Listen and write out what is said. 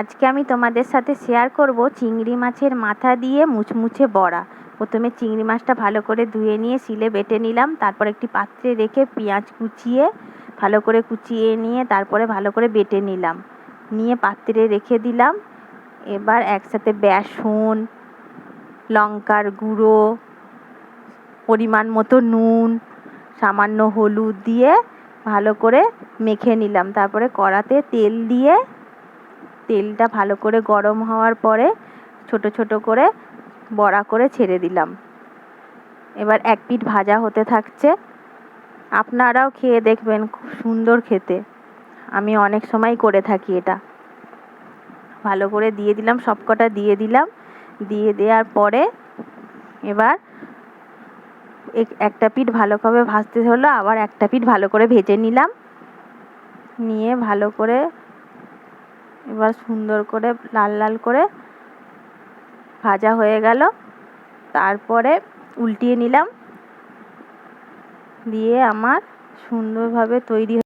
আজকে আমি তোমাদের সাথে শেয়ার করব চিংড়ি মাছের মাথা দিয়ে মুচমুচে বড়া। প্রথমে চিংড়ি মাছটা ভালো করে ধুয়ে নিয়ে শিলে বেটে নিলাম, তারপর একটি পাত্রে রেখে পেঁয়াজ কুচিয়ে ভালো করে কুচিয়ে নিয়ে তারপরে ভালো করে বেটে নিলাম। নিয়ে পাত্রে রেখে দিলাম। এবার একসাথে বেসন, লঙ্কার গুঁড়ো, পরিমাণ মতো নুন, সামান্য হলুদ দিয়ে ভালো করে মেখে নিলাম। তারপরে কড়াতে তেল দিয়ে তেলটা ভালো করে গরম হওয়ার পরে ছোট ছোট করে বড়া করে ছেড়ে দিলাম। এবার এক পিঠ ভাজা হতে থাকছে। আপনারাও খেয়ে দেখবেন খুব সুন্দর খেতে। আমি অনেক সময় করে থাকি এটা। ভালো করে দিয়ে দিলাম, সবকটা দিয়ে দিলাম। দিয়ে দেওয়ার পরে এবার একটা পিঠ ভালো করে ভাজতে হলো, আবার একটা পিঠ ভালো করে ভেজে নিলাম। নিয়ে ভালো করে এবার সুন্দর করে লাল লাল করে ভাজা হয়ে গেল। তারপরে উল্টিয়ে নিলাম। দিয়ে আমার সুন্দরভাবে তৈরি